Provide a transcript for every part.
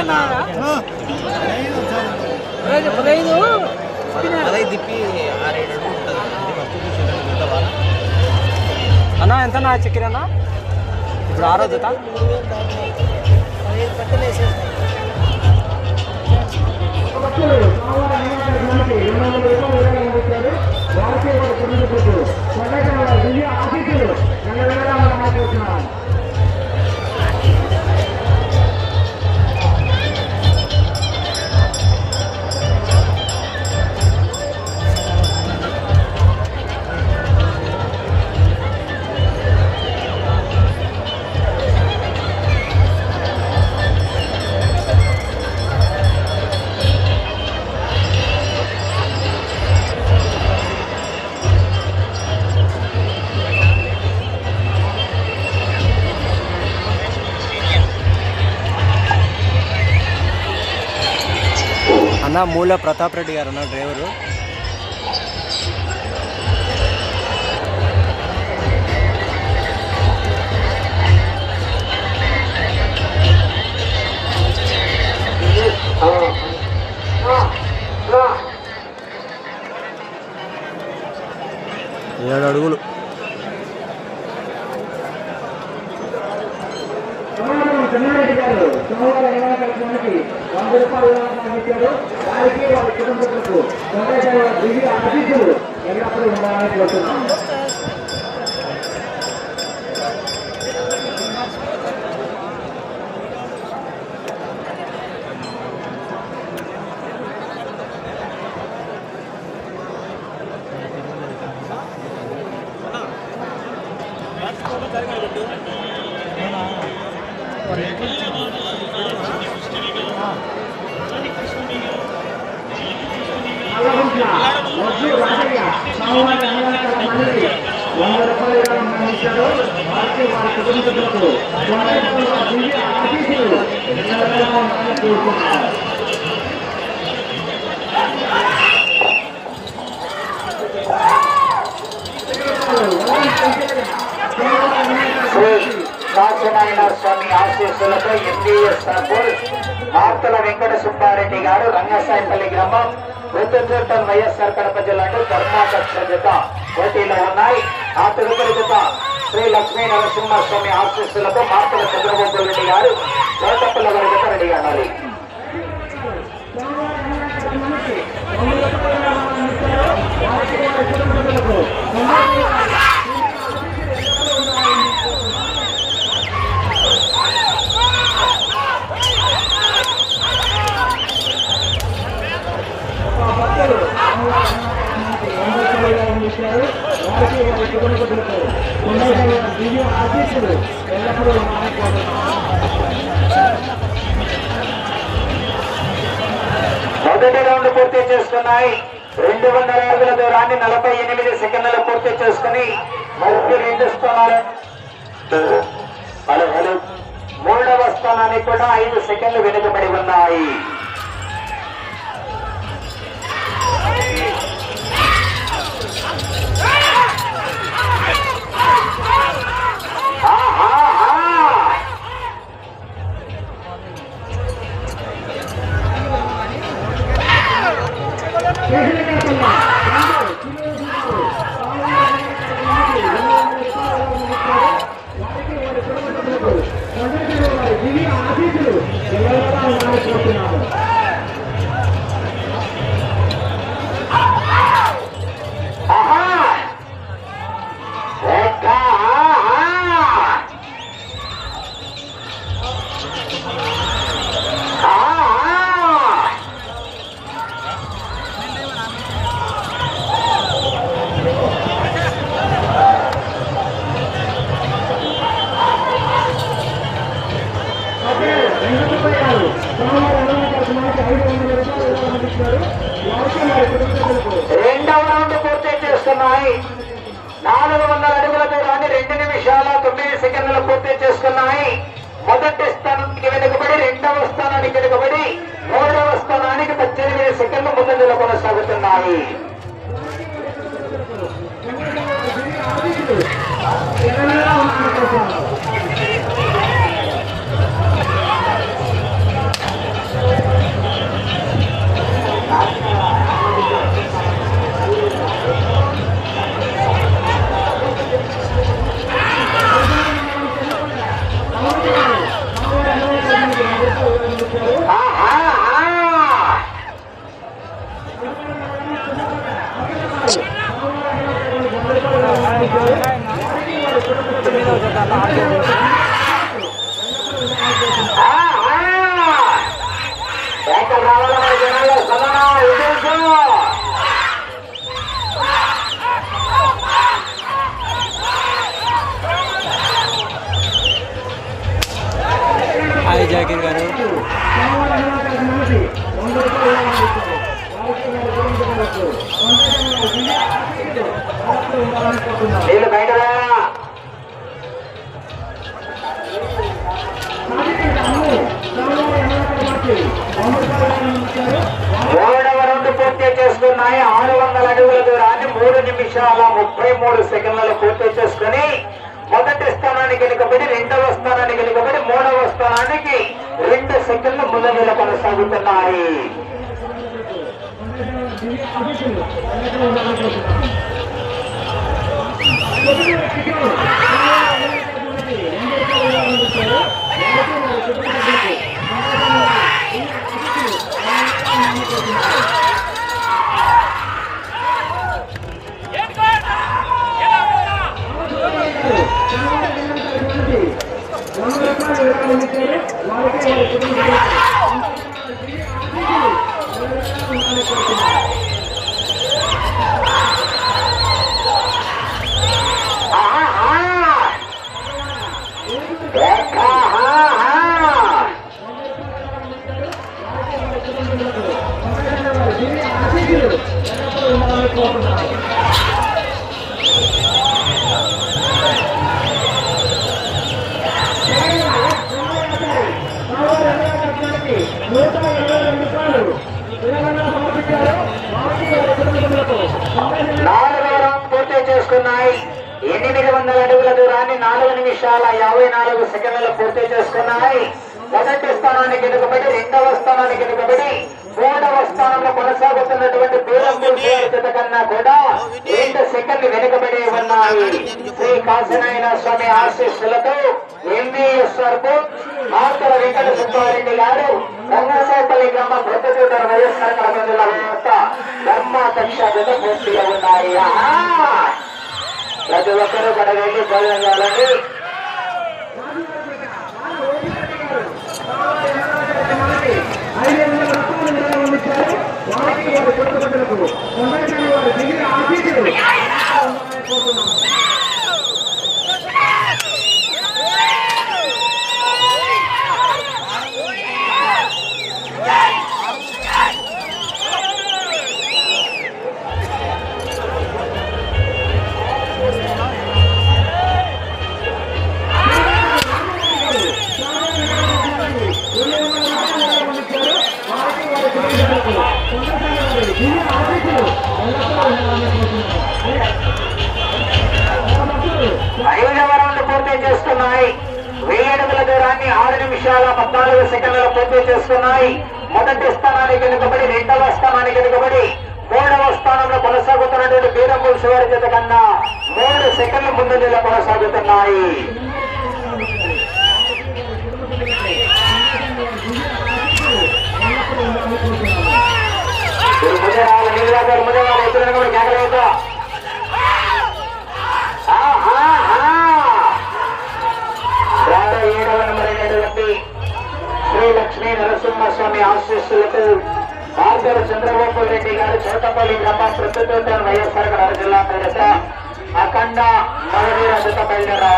అన్న పదహైదు పదహైదు తిప్పి ఆరేడు అన్న ఎంత నా చక్కెర అన్న? ఇప్పుడు ఆరో జత. అన్న మూల ప్రతాప్ రెడ్డి గారు అన్న డ్రైవరు. ఏడు అడుగులు. చెన్నారెడ్డి గారు సోమవారం నివాసానికి వంద రూపాయలు అందించారు వారికి వారి కుటుంబకులకు వెంకటేశ్వర దివ్య ఆశీస్సులు ఎల్లప్పుడూ ఉండాలని కోరుతున్నాము వారి కుటుంబకులకు వెంకటేశ్వర స్వామి ఆశీస్సులతో ఎంబీఎస్ సర్పూర్ మార్తల వెంకట సుబ్బారెడ్డి గారు రంగసాయిపల్లి గ్రామం వృత్తచూర్టం వైఎస్ఆర్ కడప జిల్లాకు ధర్మాకక్ష జత పోటీలో ఉన్నాయి. ఆ తదుపరి జత శ్రీ లక్ష్మీ నరసింహస్వామి ఆశీస్సులతో మార్పుల చంద్రబాబు రెడ్డి గారు కోటప్పల వారి జత రెడీ అన్నారు దివ్య నీళ్ళు బయట మూడవ రౌండ్ పూర్తి చేసుకున్నాయి. ఆరు వందల అడుగుల దూరాన్ని మూడు నిమిషాల ముప్పై మూడు సెకండ్లలో పూర్తి చేసుకుని మొదటి స్థానానికి వెనుకబడి రెండవ స్థానానికి వెనుకబడి మూడవ స్థానానికి రెండు సెకండ్లు ముందంజలో కొనసాగుతున్నాయి ఆహా! నాలుగవ రౌండ్ పూర్తి చేసుకున్నాయి. ఎనిమిది వందల అడుగుల దూరాన్ని నాలుగు నిమిషాల యాభై నాలుగు సెకండ్లు పూర్తి చేసుకున్నాయి. మొదటి స్థానానికి వెనుకబడి రెండవ స్థానానికి వెనుకబడి మూడవ స్థానంలో కొనసాగుతున్నటువంటి బీరంపూర్ కన్నా కూడా రెండు సెకండ్లు వెనుకబడి ఉన్నాయి. శ్రీ కాశీనాయన స్వామి ఆశీస్సులతో ఎంబీఎస్కు మార్తల వెంకట సుబ్బారెడ్డి గారు రంగసాపల్లి గ్రామ ప్రొద్దుటూరు వైఎస్ఆర్ కడప జిల్లా వ్యవస్థ ధర్మ కక్షాతో పూర్తిగా ఉన్నాయి ఆహా! ప్రతి ఒక్కరూ కూడా వెళ్ళి భోజనం చేసుకున్నాయి మొదటి స్థానానికి వెనుకబడి రెండవ స్థానానికి వెనుకబడి మూడవ స్థానంలో కొనసాగుతున్నటువంటి బీరంబుల్ శివారి చేత కన్నా మూడు సెకండ్ల ముందంజలో కొనసాగుతున్నాయి. మీరు ముందే రావాలి ముందే రావాలి ఎదురు కూడా కేకలేదు స్వామి ఆశీస్సులతో భార్గవ చంద్రబాబు రెడ్డి గారు చోటపల్లి గ్రామ ప్రస్తుతం వైఎస్ఆర్ కడప జిల్లా పేరిట అఖండ మహిళ జత బయలుదేరా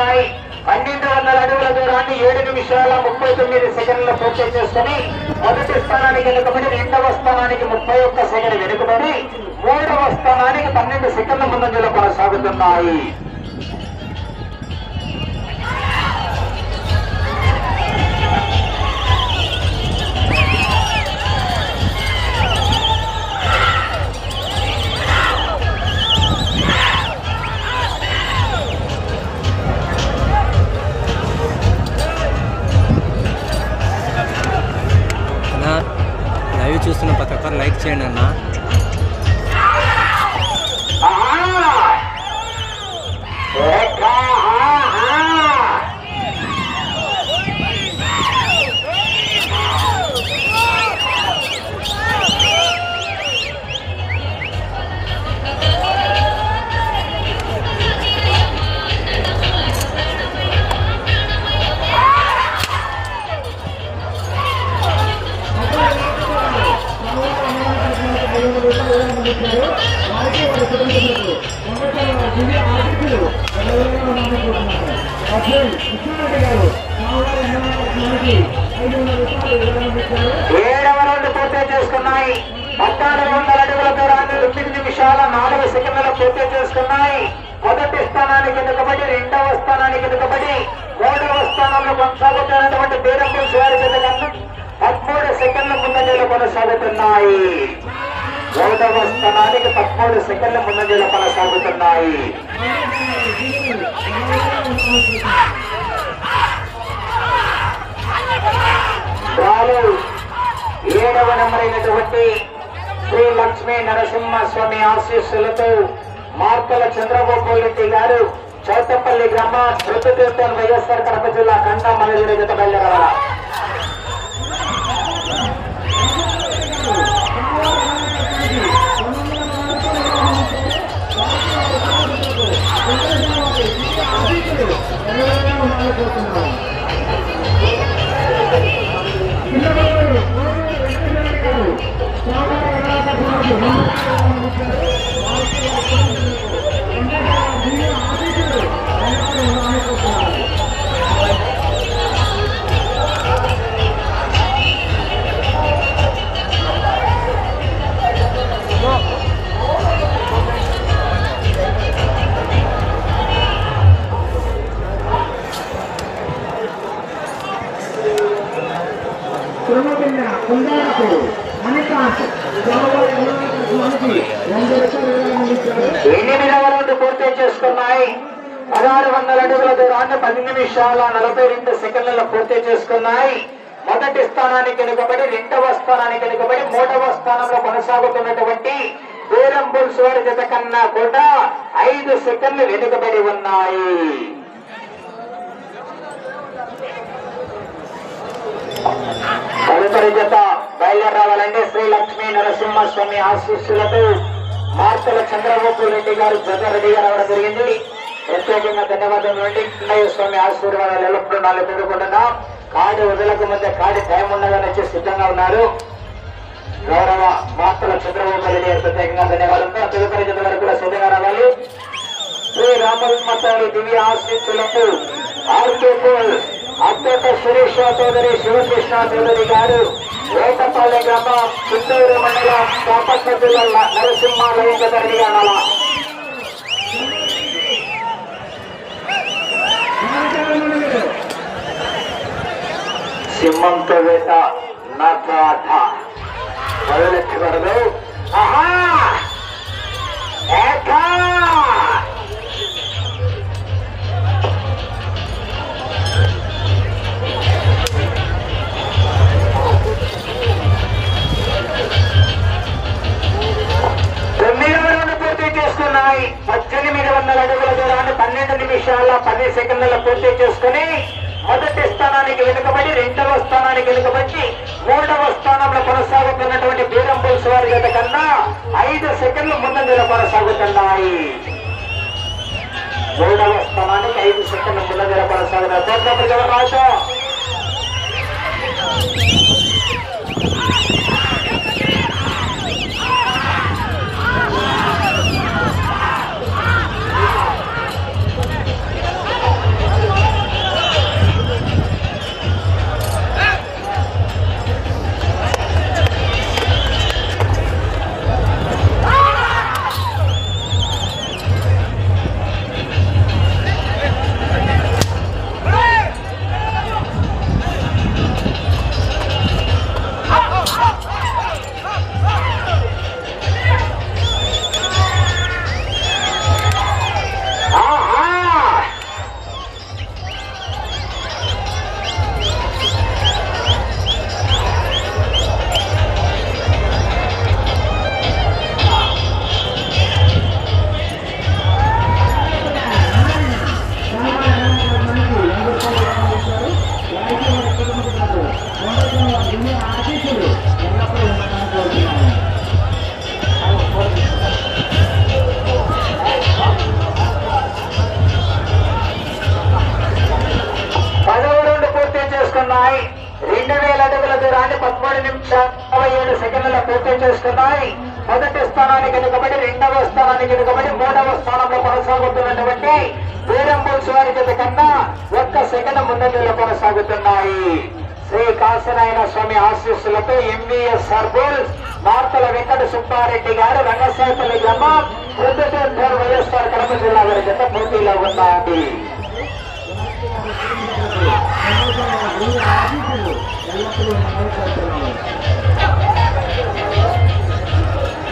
ఉన్నాయి. పన్నెండు వందల అడుగుల దూరాన్ని ఏడు నిమిషాల ముప్పై తొమ్మిది సెకండ్లు పూర్తి చేసుకుని మొదటి స్థానానికి వెనుకబడి రెండవ స్థానానికి ముప్పై ఒక్క సెకండ్ వెనుకబడి మూడవ స్థానానికి పన్నెండు సెకండ్ల ముందంజలో కొనసాగుతున్నాయి. ఛానల్ லைక్ చేయండి అన్న పూర్తి మొదటి స్థానానికి ఎన్నుకబడి రెండవ స్థానానికి ఎన్నుకబడి మూడవ స్థానంలో కొనసాగుతున్నటువంటి బీరంపూర్ శివారి జత పదమూడు సెకండ్ల ముందంజలో కొనసాగుతున్నాయి. మూడవ స్థానానికి పదమూడు సెకండ్ల ముందంజలో కొనసాగుతున్నాయి. రాలు ఏడవ అయినటువంటి శ్రీ లక్ష్మీ నరసింహ స్వామి ఆశీస్సులతో మార్కల చంద్రబాబు రెడ్డి గారు చౌతపల్లి గ్రామ మృతతీర్థం వైఎస్ఆర్ కడప జిల్లా కంటా మలగిరి జత బయలుదేరాల ఎల్లవేళలా ఉండాలనుకుంటున్నాను. కుందాలకు అనికాంత్ సోమవారం రౌండ్ పూర్తి చేసుకున్నాయి. పదహారు వందల అడుగుల దూరాన్ని పది నిమిషాల నలభై రెండు సెకండ్లలో పూర్తి చేసుకున్నాయి. మొదటి స్థానానికి వెనుకబడి రెండవ స్థానానికి వెనుకబడి మూడవ స్థానంలో కొనసాగుతున్నటువంటి బేరంబుల్ సువారి జత కన్నా కూడా ఐదు సెకండ్లు వెనుకబడి ఉన్నాయి. తదుపరి జత బయలుదేరి రావాలంటే శ్రీ లక్ష్మీ నరసింహస్వామి ఆశీస్సులతో మార్తల చంద్రబాబు రెడ్డి గారు జత రెడీగా రావడం జరిగింది. ప్రత్యేకంగా ధన్యవాదాలు అండి. కన్నయ్య స్వామి ఆశీర్వాదాలు ఎల్లప్పుడూ నాలుగు పెట్టుకుంటున్నాం. కాడి వదలకు మధ్య కాడి టైం ఉన్నదని వచ్చి సిద్ధంగా ఉన్నారు. గౌరవ మార్తల చంద్రబాబు రెడ్డి గారు ప్రత్యేకంగా ధన్యవాదాలు తదుపరి జత వరకు కూడా సిద్ధంగా రావాలి. శ్రీ రామలింగసారి దివ్య ఆశీస్సులకు ఆర్కే పోల్ అత్యంత సురేష్ చౌదరి శివకృష్ణ చౌదరి గారు వేటపల్లి గ్రామం చిత్తూరు మండలం బాపట్ల జిల్లా నరసింహాలయం గదరిగా సింహంతో వేట నగాధ. వదిలించబడదు ఆహా! ఏకా! పన్నెండు నిమిషాల పది సెకండ్ల పూర్తి చేసుకుని మొదటి స్థానానికి వెనుకబడి రెండవ స్థానానికి వెనుకబడి మూడవ స్థానంలో కొనసాగుతున్నటువంటి బీరంపూల్ వారి గత కన్నా ఐదు సెకండ్లు ముందంజలో కొనసాగుతున్నాయి. మూడవ స్థానానికి ఐదు సెకండ్ల ముందంజలో కొనసాగుతున్నారు. పదమూడు ఆశీస్సులు పూర్తి చేస్తున్నాయి రెండు వేల అడుగుల దూరాన్ని పదమూడు అరవై ఏడు సెకండ్లలో పూర్తి చేసుకున్నాయి. మొదటి స్థానానికి ఎన్నుకబడి రెండవ స్థానానికి ఎన్నుకబడి మూడవ స్థానంలో కొనసాగుతున్నటువంటి వీరంబుల్స్ వారి జత కన్నా ఒక్క సెకండ్ ముందంజలో కొనసాగుతున్నాయి. శ్రీ కాశనాయన స్వామి ఆశీస్సులతో ఎంవీఎస్ సర్బుల్ మార్తల వెంకట సుబ్బారెడ్డి గారు రంగశాఖల గ్రామం ప్రొద్దుటూరు వైఎస్ఆర్ కడప జిల్లా వారి జత పోటీలో ఉన్నాయి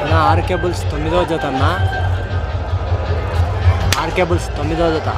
అన్న ఆర్కే తొమ్మిదో జత అన్న. ఆర్కేబుల్స్ తొమ్మిదో జత.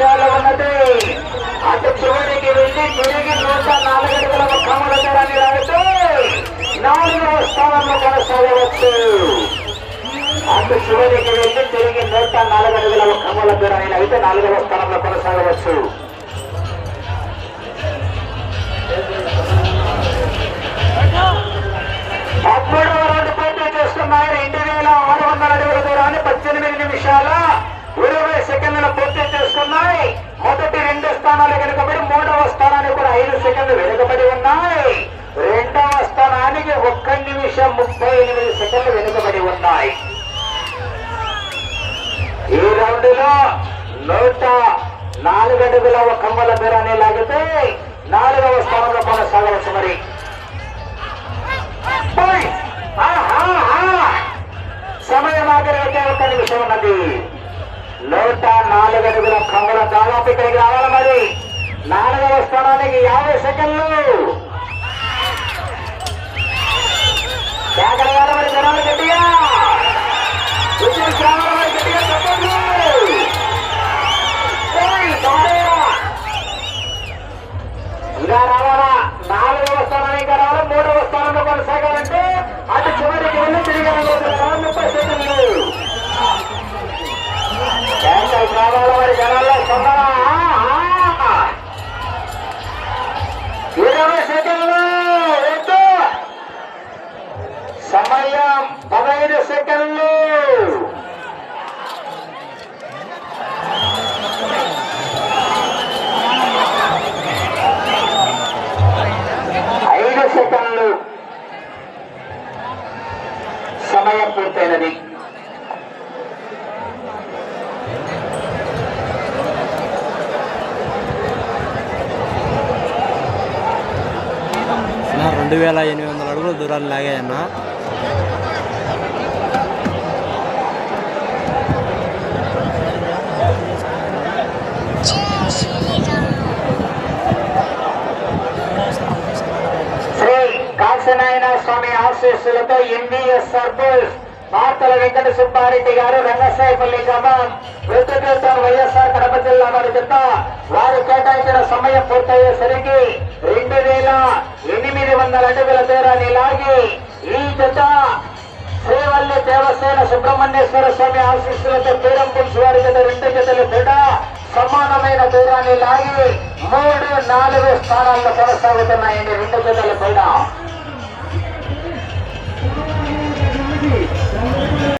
రెండు ఉన్నది. అటు చివరికి వెళ్ళి తిరిగి నూట నాలుగు అడుగుల కమల దూరాన్ని లాగితే నాలుగవ స్థానంలో కొనసాగవచ్చు. అటు చివరికి వెళ్ళి తిరిగి నూట నాలుగు అడుగుల కమల దూరాన్ని లాగితే నాలుగవ స్థానంలో కొనసాగవచ్చు. పదమూడవ రౌండ్ పోటీ చేస్తున్నారు రెండు వేల ఆరు వందల అడుగుల దూరాన్ని పద్దెనిమిది నిమిషాల ఇరవై సెకండ్లను పూర్తి చేసుకున్నాయి. మొదటి రెండు స్థానాలు వెనుకబడి మూడవ స్థానానికి కూడా ఐదు సెకండ్లు వెనుకబడి ఉన్నాయి. రెండవ స్థానానికి ఒక్క నిమిషం ముప్పై ఎనిమిది సెకండ్లు వెనుకబడి ఉన్నాయి. ఈ రౌండ్లో నూట నాలుగడుగుల ఒక కమ్మల దూరాన్ని లాగితే నాలుగవ స్థానంలో కొనసాగవచ్చు మరి. సమయం ఆఖరి ఒక నిమిషం ఉన్నది. నూట నాలుగు అడుగుల కంగుల దాదాపు ఇక్కడికి రావాలి మరి. నాలుగవ స్థానానికి యాభై సెకండ్లు. జాగ్రత్త మరి జనాలు గట్టిగా. విజయం ఇలా రావాలా? నాలుగవ స్థానానికి రావాలి మూడవ స్థానంలో కొనసాగాలంటే అటు చివరికి వెళ్ళి తిరిగి ముప్పై సెకండ్లు. ఆశీస్సులతో ఎన్డీఎస్ సర్పంచ్ మార్తల వెంకట సుబ్బారెడ్డి గారు రంగసాయపల్లి గ్రామం వృత్తికృతం వైఎస్ఆర్ కడప జిల్లా వారి చెత్త వారు కేటాయించిన సమయం పూర్తయ్యేసరికి రెండు వేల ఎనిమిది వందల అడుగుల దూరాన్ని లాగి ఈ జత శ్రీవల్లి దేవసేన సుబ్రహ్మణ్యేశ్వర స్వామి ఆశీస్సులతో తీరం పులుసు వారి జత రెండు జతలు కూడా సమానమైన దూరాన్ని లాగి మూడు నాలుగు స్థానాల్లో కొనసాగుతున్నాయండి. రెండు జతలు కూడా.